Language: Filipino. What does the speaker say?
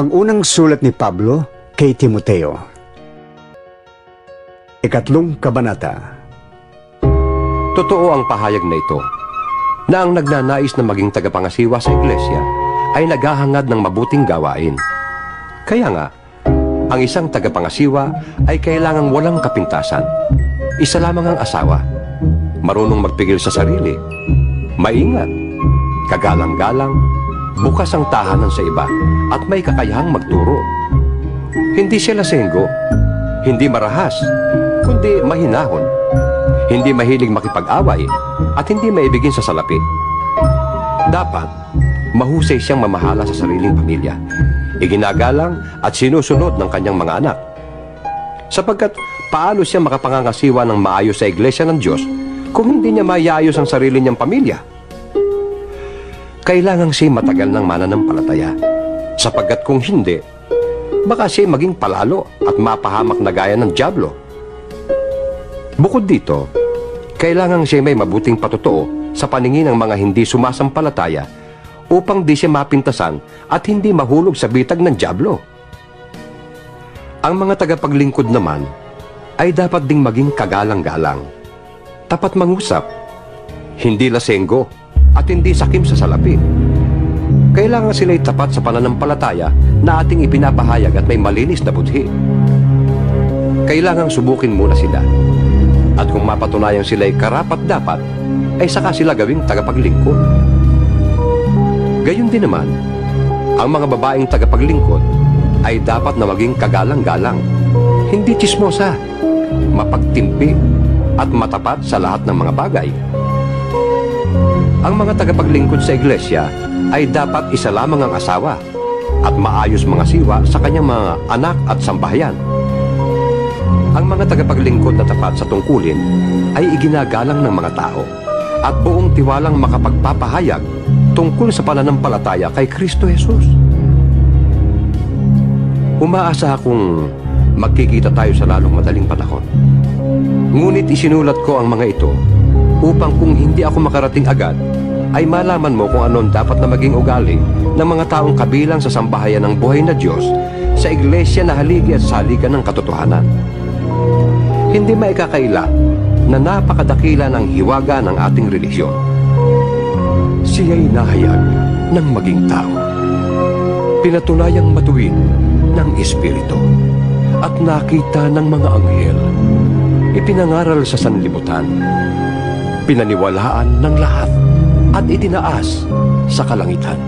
Ang unang sulat ni Pablo kay Timoteo. Ikatlong kabanata. Totoo ang pahayag na ito, na ang nagnanais na maging tagapangasiwa sa iglesia ay naghahangad ng mabuting gawain. Kaya nga, ang isang tagapangasiwa ay kailangang walang kapintasan. Isa lamang ang asawa, marunong magpigil sa sarili, maingat, kagalang-galang, bukas ang tahanan sa iba, at may kakayahang magturo. Hindi siya lasenggo, hindi marahas, kundi mahinahon. Hindi mahilig makipag-away at hindi maibigin sa salapi. Dapat, mahusay siyang mamahala sa sariling pamilya. Iginagalang at sinusunod ng kanyang mga anak. Sapagkat paano siya makapangangasiwa ng maayos sa iglesia ng Diyos kung hindi niya mayayos ang sarili niyang pamilya? Kailangan siya matagal ng mananampalataya. Sapagkat kung hindi, baka siya maging palalo at mapahamak na gaya ng Diablo. Bukod dito, kailangan siya may mabuting patotoo sa paningin ng mga hindi sumasampalataya upang di siya mapintasan at hindi mahulog sa bitag ng Diablo. Ang mga tagapaglingkod naman ay dapat ding maging kagalang-galang, tapat mangusap, hindi lasenggo at hindi sakim sa salapi. Kailangan sila'y tapat sa pananampalataya na ating ipinapahayag at may malinis na budhi. Kailangang subukin muna sila at kung mapatunayang sila'y karapat dapat, ay saka sila gawing tagapaglingkod. Gayon din naman, ang mga babaeng tagapaglingkod ay dapat na maging kagalang-galang, hindi chismosa, mapagtimpi, at matapat sa lahat ng mga bagay. Ang mga tagapaglingkod sa iglesia ay dapat isa lamang ang asawa at maayos mga siwa sa kanyang mga anak at sambahayan. Ang mga tagapaglingkod na tapat sa tungkulin ay iginagalang ng mga tao at buong tiwalang makapagpapahayag tungkol sa pananampalataya kay Kristo Jesus. Umaasa akong magkikita tayo sa lalong madaling panahon. Ngunit isinulat ko ang mga ito upang kung hindi ako makarating agad, ay malaman mo kung ano ang dapat na maging ugali ng mga taong kabilang sa sambahayan ng buhay na Diyos sa iglesia na haligi at saligan ng katotohanan. Hindi maikakaila na napakadakila ng hiwaga ng ating relihiyon. Siya'y nahayag ng maging tao. Pinatunayang matuwid ng Espiritu at nakita ng mga anghel. Ipinangaral sa sanlibutan. Pinaniwalaan ng lahat at itinaas sa kalangitan.